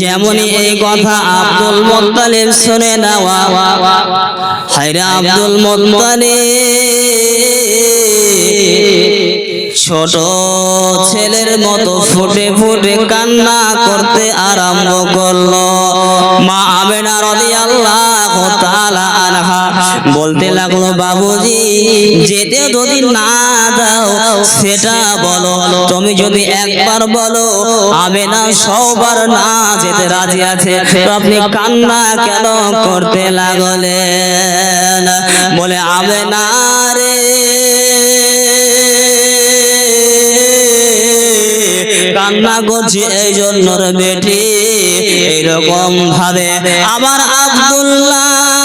যেমনই এই কথা আব্দুল মোত্তালিব শুনে নেওয়া। হায়রে আব্দুল মোত্তালিব, ছোট ছেলের মতো ফুটে ফুটে কান্না করতে আরম্ভ করল। মা রাদিয়াল্লাহু তাআলা আনহা বলতে লাগল বাবুজি যেতে যদি না দাও সেটা বলো। তুমি যদি একবার বলো আমি না সবার না যেতে রাজি আছে। তো আপনি কান্না কেন করতে লাগলেন? বলে আমেনা রে। কান্না করছি এই জন্য বেটি। এরকম ভাবে আমার আব্দুল্লাহ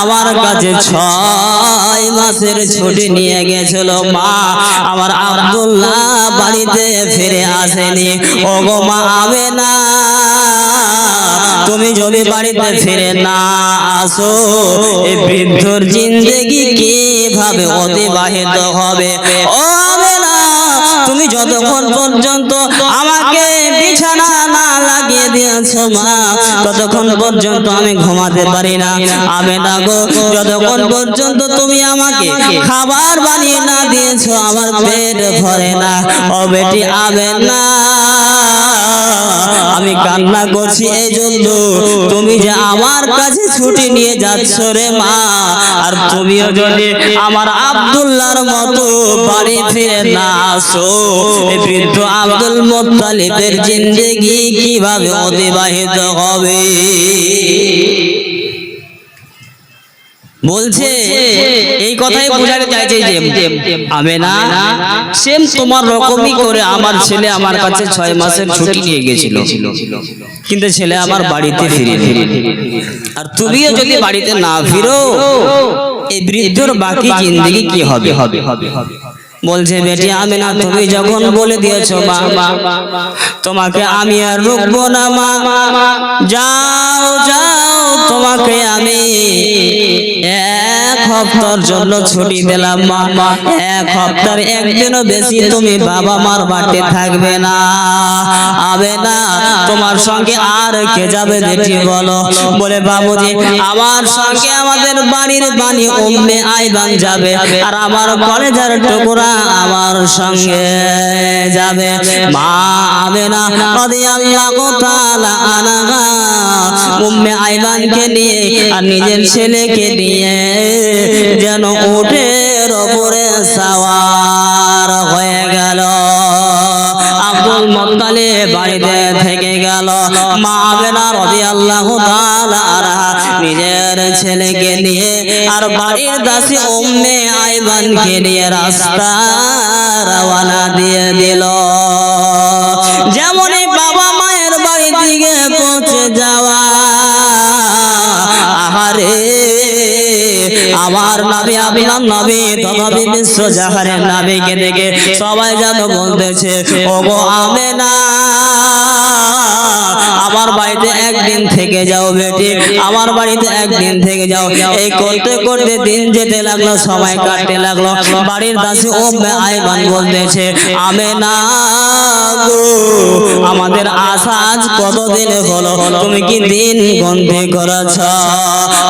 আমার কাছে ছয় মাসের ছুটি নিয়ে গেছিল, মা। আমার আব্দুল্লাহ বাড়িতে ফিরে আসেনি। ও গো মা, আবে না। তুমি যদি বাড়িতে ফিরে না আসো এই বৃদ্ধর জিন্দগি কীভাবে অতিবাহিত হবে? ও তুমি যতক্ষণ পর্যন্ত আমাকে বিছানা দিয়েছ মা ততক্ষণ পর্যন্ত আমি ঘুমাতে পারি না। আমি গো যতক্ষণ পর্যন্ত তুমি আমাকে খাবার বানিয়ে না দিয়েছ, আমার পেট ভরে না। ও বেটি আবে না। আমি কান্না করছি, এই জন্য তুমি যে আমার কাছে ছুটি নিয়ে যাচ্ছ রে মা, আর তুমিও যদি আমার আব্দুল্লার মতো বাড়ি ফিরে না আসো বৃদ্ধ আব্দুল মোত্তালিবের জিন্দেগি কীভাবে অতিবাহিত হবে? বলছে এই কথাই বোঝাতে চাইছে যে আমি না সেম তোমার রকমই করে আমার ছেলে আমার কাছে ছয় মাসের ছুটি নিয়ে গেছিল। কিন্তু ছেলে আমার বাড়িতে ফিরে আর তুমিও যদি বাড়িতে না ফিরো এই বৃদ্ধর বাকি জিন্দগি কি হবে হবে হবে? হবে? বলছে বেটি আমি না তুমি যখন বলে দিয়েছ মা তোমাকে আমি আর রুকবো না মা। যাও যাও তোমাকে আমি এক হপ্তার জন্য ছুটি দিলাম মা এক হপ্তার একদিনও বেশি তুমি বাবা মার বাড়িতে থাকবে না। আবে না তোমার সঙ্গে আর কে যাবে বেটি বলো? বলে? বাবুজি আমার সঙ্গে আমাদের বাড়ির বাণী উম্মে আইবান যাবে আর আমার কলেজের টুকরা আমার সঙ্গে যাবে। মা আবে না রাদিয়াল্লাহু তাআলা আনহা উম্মে আইবানকে নিয়ে আর নিজের ছেলেকে নিয়ে যেন উঠের ওপরে সাওয়ার হয়ে গেল। আব্দুল মোত্তালে বাড়িতে থেকে গেল। মা আবেনা রাদিয়াল্লাহু তাআলা আনহা নিজের নিয়ে আর বাড়ির দাসী উম্মে আইবানকে নিয়ে রাস্তা রওনা দিয়ে দিল। যেমনই বাবা মায়ের বাড়ি দিকে পৌঁছে যাওয়া আহারে আমার নবী আপনার নবী তথাপি বিশ্ব জাহারের নবীকে দেখে সবাই যেন বলতেছে ওগো আমেনা আমার বাড়িতে একদিন থেকে যাও বেটি। আমার বাড়িতে একদিন থেকে যাও। এই করতে করতে দিন যেতে লাগল সময় কাটতে লাগল। বাড়ির দাসী ও আইবান বলতেছে আমেনা গো আমাদের আশা আজ কতদিন হলো? তুমি কি দিন গন্তি করেছ?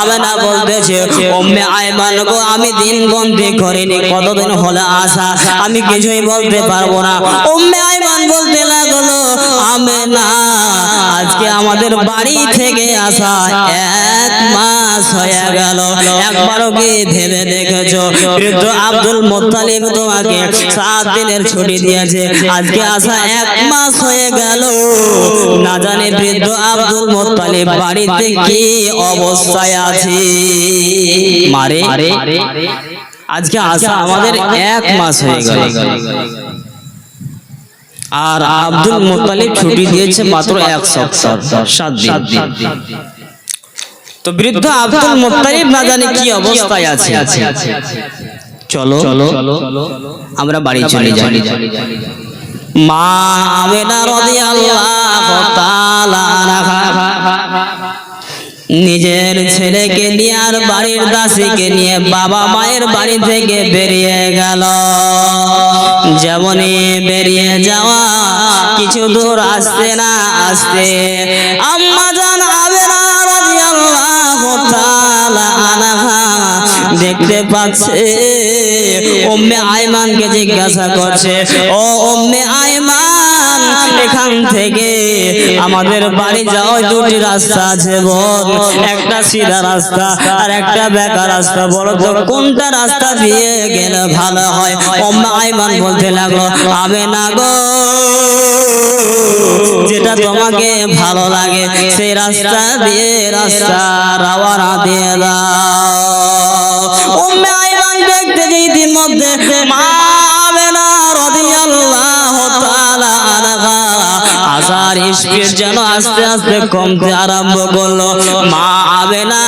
আমি না বলতেছে ওম্মে আইমান গো আমি দিন গন্তি করিনি। কতদিন হলো আশা? আমি কিছুই বলতে পারব না। ওম্মে আইমান বলতে লাগল আমেনা আজকে আমাদের বাড়ি থেকে আসা এক মাস হয়ে গেল। একবারও কি ভেবে দেখেছ? বৃদ্ধ আব্দুল মোত্তালিব তোমাকে সাত দিনের ছুটি দিয়েছে। আজকে আসা এক মাস হয়ে গেল। না জানি বৃদ্ধ আব্দুল মোত্তালিব বাড়িতে কি অবস্থায় আছে? মারে। আজকে আসা আমাদের এক মাস হয়ে গেল। আর আব্দুল মোত্তালিব ছুটি দিয়েছে মাত্র এক সপ্তাহ সাত দিন। তো বৃদ্ধ আব্দুল মোত্তালিব না জানি কি অবস্থায় আছে। চলো চলো আমরা বাড়ি চলে যাই। মা আমেনা রাদিয়াল্লাহু তাআলা নিজের ছেলেকে নিয়ে আর বাড়ির দাসীকে নিয়ে বাবা মায়ের বাড়ি থেকে বেরিয়ে গেল। যেমনই বেরিয়ে যাওয়া, কিছু দূর আসতে না আসতে আম্মা জান তাআলা দেখতে পাচ্ছে, উম্মে আয়মানকে জিজ্ঞাসা করছে, ও উম্মে আয়মান এখান থেকে আমাদের বাড়ি যাওয়ার দুটি রাস্তা আছে বল। একটা সিধা রাস্তা আর একটা বেকার রাস্তা। বলো তো, কোনটা রাস্তা দিয়ে গেলে ভালো হয়? উম্মে আয়মান বলতে লাগল, আবে না গো। যেটা তোমাকে ভালো লাগে, সেই রাস্তা দিয়ে রাস্তা রাওয়ানা দিয়ে দাও। উম্মে আইমান দেখতে যে ইতিমধ্যে মা আসার যেন আস্তে আস্তে কমতে আরম্ভ করল। মা আবে না,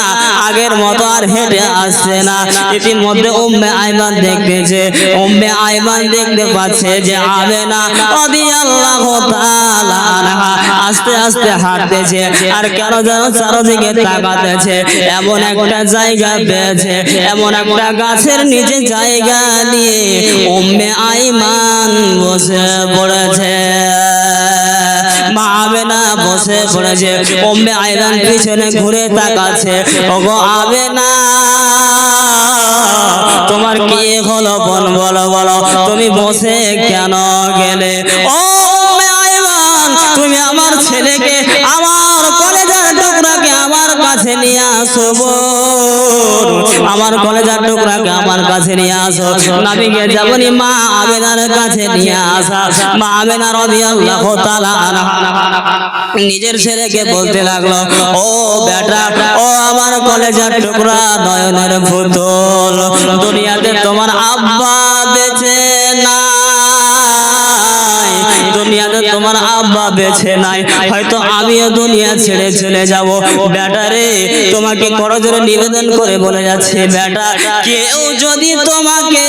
আগের মতো আর হেঁটে আসছে না। ইতিমধ্যে উম্মে আইমান দেখতেছে। উম্মে আইমান দেখতে পাচ্ছে যে আমেনা রাদিয়াল্লাহু তাআলা আনহা আস্তে আস্তে হাঁটতেছে আর কেন যেন চারদিকে তাকাতেছে। এমন একটা জায়গা পেয়েছে, এমন একটা গাছের নিচে জায়গা নিয়ে উম্মে আইমান বসে পড়েছে। আমেনা বসে পড়েছে। উম্মে আয়রান পিছনে ঘুরে তাকাচ্ছে। ওগো আমেনা তোমার কি হলো বল বলো বলো। তুমি বসে কেন গেলে? ও আমার কলেজার টুকরাকে আমার কাছে নিয়ে আসো। নাবিকে যাবনি মা আমেনার কাছে নিয়ে আসা। মা তাআলা নিজের ছেলেকে বলতে লাগল, ও বেটা, ও আমার কলেজার টুকরা নয়নের ভুতল দুনিয়াতে তোমার আব্বা বেছে নাই। হয়তো আমিও দুনিয়া ছেড়ে চলে যাব। বেটা রে, তোমাকে করজোরে নিবেদন করে বলে যাচ্ছে বেটা কেউ যদি তোমাকে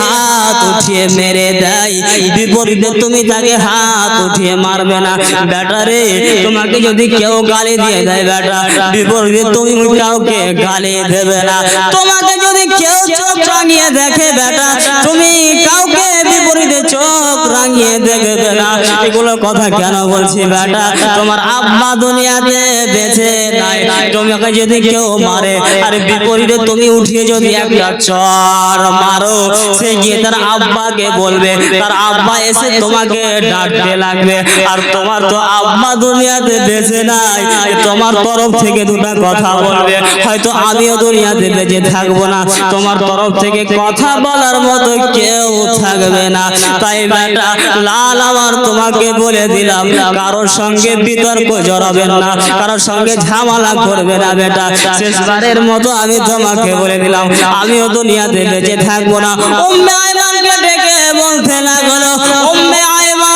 হাত উঠিয়ে মেরে দেয়, বিপরীতে তুমি তাকে হাত উঠিয়ে মারবে না। বেটা রে, তোমাকে যদি কেউ গালি দিয়ে দেয় বেটা বিপরীতে তুমি কাউকে গালি দেবে না। তোমাকে যদি কেউ চোখ রাঙিয়ে দেখে বেটা তুমি কাউকে বিপরীতে চোখ রাঙিয়ে দেখবে না। এগুলো কথা কেন বলছি বেটা? তোমার আব্বা দুনিয়াতে বেঁচে নাই। তোমাকে যদি কেউ মারে, আর বিপরীতে তুমি উঠিয়ে যদি একটা চর মারো, সে গিয়ে তার আব্বাকে বলবে, তার আব্বা এসে তোমাকে ডাকতে লাগবে। আর তোমার তো আব্বা দুনিয়াতে বেঁচে নাই। তোমার তরফ থেকে দুটো কথা বলবে। হয়তো আমিও দুনিয়াতে বেঁচে থাকব না। তোমার তরফ থেকে কথা বলার মতো কেউ থাকবে না। তাই বেটা লাল আমার তোমাকে বলে দিলাম কারোর সঙ্গে বিতর্ক জড়াবেন না কারোর সঙ্গে ঝামেলা করবে না বেটা। শেষবারের মতো আমি তোমাকে বলে দিলাম আমিও দুনিয়াতে বেঁচে থাকব না। উম্মে আইমানকে ডেকে বলতে লাগল উম্মে আইমান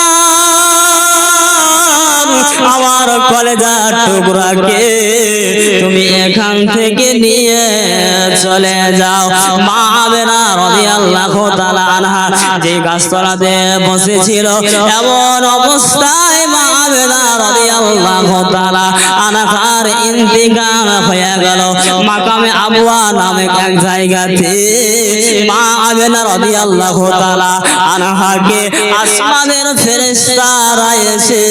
আমার কলেজার টুকরাকে তুমি এখান থেকে নিয়ে চলে যাও। মা রাদিয়াল্লাহু তাআলা আনহা যে গাছতলাতে বসেছিল এমন অবস্থায় মা আমেনা রাদিয়াল্লাহু তাআলা ইন্তিকাল হয়ে গেল। মাকামে আবওয়া নামে এক জায়গাতে মা তাআলা আনহাকে আসমানের এসে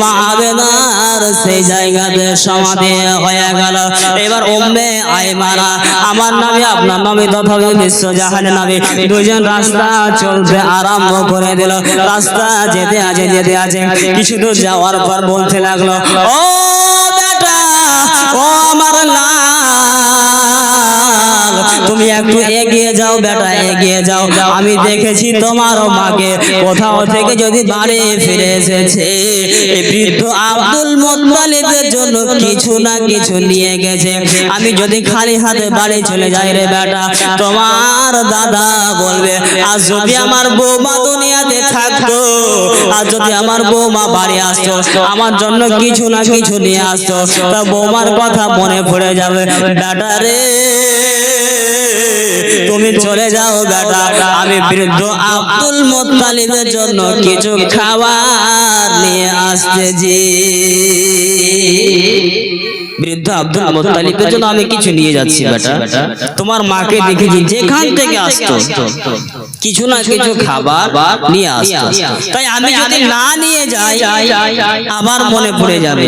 মা আমেনার সেই জায়গাতে সমাধি হয়ে গেল। এবার উম্মে আমার নামে, আপনার নামে বিশ্ব জাহানের নামে দুজন রাস্তা চলতে আরম্ভ করে দিল। রাস্তা যেতে আছে যেতে আছে, কিছু দূর যাওয়ার পর বলতে লাগল, ও একটু এগিয়ে যাও, বেটা, এগিয়ে যাও। আমি দেখেছি তোমার মাকে কোথাও থেকে যদি বাড়ি ফিরে এসেছে। বৃদ্ধ আব্দুল মোত্তালিবের জন্য কিছু না কিছু নিয়ে গেছে। আমি যদি খালি হাতে বাড়ি চলে যাই রে বেটা, তোমার দাদা বলবে আর যদি আমার বৌমা দুনিয়াতে থাকতো আর যদি আমার বৌমা বাড়ি আসতো, আমার জন্য কিছু না কিছু নিয়ে আসতো, তা বৌমার কথা মনে পড়ে যাবে। বেটা রে। তুমি চলে যাও বেটা। আমি বৃদ্ধ আব্দুল মোত্তালিবের জন্য কিছু খাবার নিয়ে বৃদ্ধ বৃদ্ধ আব্দুল মোত্তালিবের জন্য আমি কিছু নিয়ে যাচ্ছি বেটা। তোমার মাকে দেখেছি যেখান থেকে আসতো, কিছু না কিছু খাবার নিয়ে আসতো। তাই আমি যদি না নিয়ে যাই আবার মনে পড়ে যাবে।